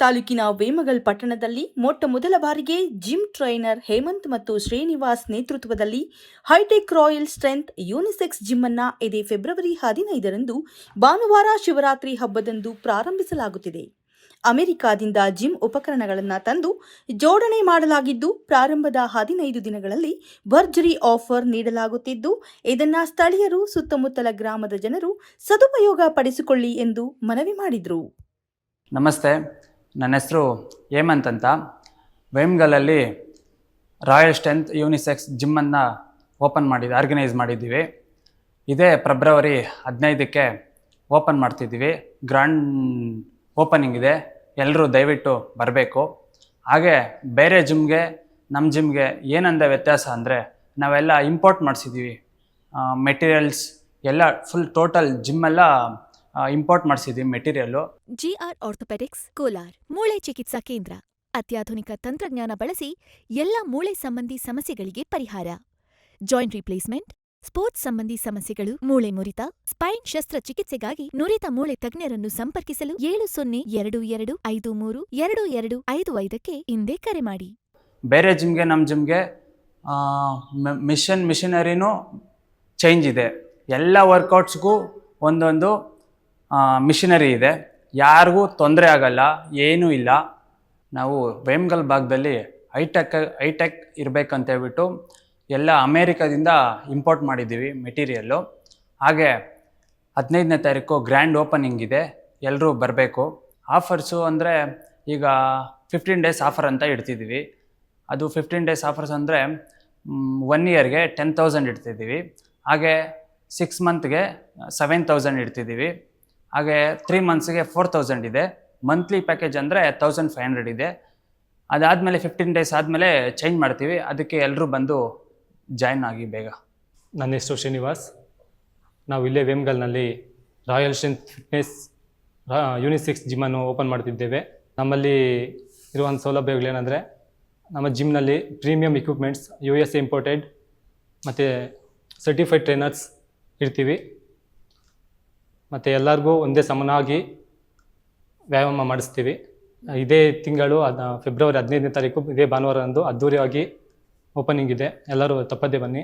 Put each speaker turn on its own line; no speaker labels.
ತಾಲೂಕಿನ ವೇಮಗಲ್ ಪಟ್ಟಣದಲ್ಲಿ ಮೊಟ್ಟ ಮೊದಲ ಬಾರಿಗೆ ಜಿಮ್ ಟ್ರೈನರ್ ಹೇಮಂತ್ ಮತ್ತು ಶ್ರೀನಿವಾಸ್ ನೇತೃತ್ವದಲ್ಲಿ hitech royal strength unisex gym ಅನ್ನ ಇದೇ ಫೆಬ್ರವರಿ ಹದಿನೈದರಂದು ಭಾನುವಾರ ಶಿವರಾತ್ರಿ ಹಬ್ಬದಂದು ಪ್ರಾರಂಭಿಸಲಾಗುತ್ತಿದೆ. ಅಮೆರಿಕಾದಿಂದ ಜಿಮ್ ಉಪಕರಣಗಳನ್ನು ತಂದು ಜೋಡಣೆ ಮಾಡಲಾಗಿದ್ದು, ಪ್ರಾರಂಭದ ಹದಿನೈದು ದಿನಗಳಲ್ಲಿ ಭರ್ಜರಿ ಆಫರ್ ನೀಡಲಾಗುತ್ತಿದ್ದು, ಇದನ್ನ ಸ್ಥಳೀಯರು ಸುತ್ತಮುತ್ತಲ ಗ್ರಾಮದ ಜನರು ಸದುಪಯೋಗ ಪಡಿಸಿಕೊಳ್ಳಿ ಎಂದು ಮನವಿ ಮಾಡಿದರು.
ನಮಸ್ತೆ, ನನ್ನ ಹೆಸರು ಹೇಮಂತ್ ಅಂತ. ವೇಮ್ಗಲಲ್ಲಿ ರಾಯಲ್ ಸ್ಟ್ರೆಂತ್ ಯೂನಿಸೆಕ್ಸ್ ಜಿಮ್ಮನ್ನು ಓಪನ್ ಮಾಡಿದ್ದು ಆರ್ಗನೈಸ್ ಮಾಡಿದ್ದೀವಿ. ಇದೇ ಫೆಬ್ರವರಿ ಹದಿನೈದಕ್ಕೆ ಓಪನ್ ಮಾಡ್ತಿದ್ದೀವಿ. ಗ್ರ್ಯಾಂಡ್ ಓಪನಿಂಗ್ ಇದೆ. ಎಲ್ಲರೂ ದಯವಿಟ್ಟು ಬರಬೇಕು. ಹಾಗೆ ಬೇರೆ ಜಿಮ್ಗೆ ನಮ್ಮ ಜಿಮ್ಗೆ ಏನಂದ ವ್ಯತ್ಯಾಸ ಅಂದರೆ, ನಾವೆಲ್ಲ ಇಂಪೋರ್ಟ್ ಮಾಡಿಸಿದ್ದೀವಿ. ಮೆಟೀರಿಯಲ್ಸ್ ಎಲ್ಲ ಫುಲ್ ಟೋಟಲ್ ಜಿಮ್ಮೆಲ್ಲ ಇಂಪೋರ್ಟ್ ಮಾಡಿಸಿದ್ದೀವಿ ಜಿ
ಜಿಆರ್ ಆರ್ಥೋಪೆಡಿಕ್ಸ್ ಕೋಲಾರ್ ಮೂಳೆ ಚಿಕಿತ್ಸಾ ಕೇಂದ್ರ. ಅತ್ಯಾಧುನಿಕ ತಂತ್ರಜ್ಞಾನ ಬಳಸಿ ಎಲ್ಲ ಮೂಳೆ ಸಂಬಂಧಿ ಸಮಸ್ಯೆಗಳಿಗೆ ಪರಿಹಾರ. ಜಾಯಿಂಟ್ ರಿಪ್ಲೇಸ್ಮೆಂಟ್ ಸ್ಪೋರ್ಟ್ಸ್ ಸಂಬಂಧಿ ಸಮಸ್ಯೆಗಳು ಮೂಳೆ ಮುರಿತ ಸ್ಪೈನ್ ಶಸ್ತ್ರಚಿಕಿತ್ಸೆಗಾಗಿ ನುರಿತ ಮೂಳೆ ತಜ್ಞರನ್ನು ಸಂಪರ್ಕಿಸಲು ಏಳು ಸೊನ್ನೆ ಎರಡು ಎರಡು ಐದು ಮೂರು ಎರಡು ಎರಡು ಐದು ಐದಕ್ಕೆ ಹಿಂದೆ ಕರೆ ಮಾಡಿ.
ಬೇರೆ ಜಿಮ್ಗೆ ನಮ್ಮ ಜಿಮ್ಗೆ ಮಿಷನ್ ಮಿಷನರಿನೂ ಚೇಂಜ್ ಇದೆ. ಎಲ್ಲ ವರ್ಕೌಟ್ಸ್ಗೂ ಒಂದೊಂದು ಮಿಷನರಿ ಇದೆ. ಯಾರಿಗೂ ತೊಂದರೆ ಆಗಲ್ಲ, ಏನೂ ಇಲ್ಲ. ನಾವು ವೇಮ್ಗಲ್ ಭಾಗದಲ್ಲಿ ಹೈಟೆಕ್ ಹೈಟೆಕ್ ಇರಬೇಕಂತ ಹೇಳ್ಬಿಟ್ಟು ಎಲ್ಲ ಅಮೇರಿಕಾದಿಂದ ಇಂಪೋರ್ಟ್ ಮಾಡಿದ್ದೀವಿ ಮೆಟೀರಿಯಲ್ಲು ಹಾಗೆ ಹದಿನೈದನೇ ತಾರೀಕು ಗ್ರ್ಯಾಂಡ್ ಓಪನಿಂಗ್ ಇದೆ. ಎಲ್ಲರೂ ಬರಬೇಕು. ಆಫರ್ಸು ಅಂದರೆ ಈಗ ಫಿಫ್ಟೀನ್ ಡೇಸ್ ಆಫರ್ ಅಂತ ಇಡ್ತಿದ್ದೀವಿ. ಅದು ಫಿಫ್ಟೀನ್ ಡೇಸ್ ಆಫರ್ಸ್ ಅಂದರೆ ಒನ್ ಇಯರ್ಗೆ ಟೆನ್ ತೌಸಂಡ್ ಇಡ್ತಿದ್ದೀವಿ. ಹಾಗೆ ಸಿಕ್ಸ್ ಮಂತ್ಗೆ ಸೆವೆನ್ ತೌಸಂಡ್ ಇಡ್ತಿದ್ದೀವಿ. ಹಾಗೆ ತ್ರೀ ಮಂತ್ಸ್ಗೆ ಫೋರ್ ತೌಸಂಡ್ ಇದೆ. ಮಂತ್ಲಿ ಪ್ಯಾಕೇಜ್ ಅಂದರೆ ತೌಸಂಡ್ ಫೈವ್ ಹಂಡ್ರೆಡ್ ಇದೆ. ಅದಾದಮೇಲೆ ಫಿಫ್ಟೀನ್ ಡೇಸ್ ಆದಮೇಲೆ ಚೇಂಜ್ ಮಾಡ್ತೀವಿ. ಅದಕ್ಕೆ ಎಲ್ಲರೂ ಬಂದು ಜಾಯ್ನ್ ಆಗಿ ಬೇಗ.
ನನ್ನ ಹೆಸರು ಶ್ರೀನಿವಾಸ್. ನಾವು ಇಲ್ಲೇ ವೇಮ್ಗಲ್ನಲ್ಲಿ ರಾಯಲ್ ಸ್ಟ್ರೆಂತ್ ಫಿಟ್ನೆಸ್ ಯೂನಿಸಿಕ್ಸ್ ಜಿಮ್ಮನ್ನು ಓಪನ್ ಮಾಡ್ತಿದ್ದೇವೆ. ನಮ್ಮಲ್ಲಿ ಇರುವಂಥ ಸೌಲಭ್ಯಗಳೇನೆಂದರೆ ನಮ್ಮ ಜಿಮ್ನಲ್ಲಿ premium equipments U S imported ಮತ್ತು ಸರ್ಟಿಫೈಡ್ ಟ್ರೈನರ್ಸ್ ಇರ್ತೀವಿ. ಮತ್ತು ಎಲ್ಲರಿಗೂ ಒಂದೇ ಸಮನಾಗಿ ವ್ಯಾಯಾಮ ಮಾಡಿಸ್ತೀವಿ. ಇದೇ ತಿಂಗಳು, ಅದ, ಫೆಬ್ರವರಿ ಹದಿನೈದನೇ ತಾರೀಕು, ಇದೇ ಭಾನುವಾರದಂದು ಅದ್ಧೂರಿಯಾಗಿ ಓಪನಿಂಗ್ ಇದೆ. ಎಲ್ಲರೂ ತಪ್ಪದೇ ಬನ್ನಿ.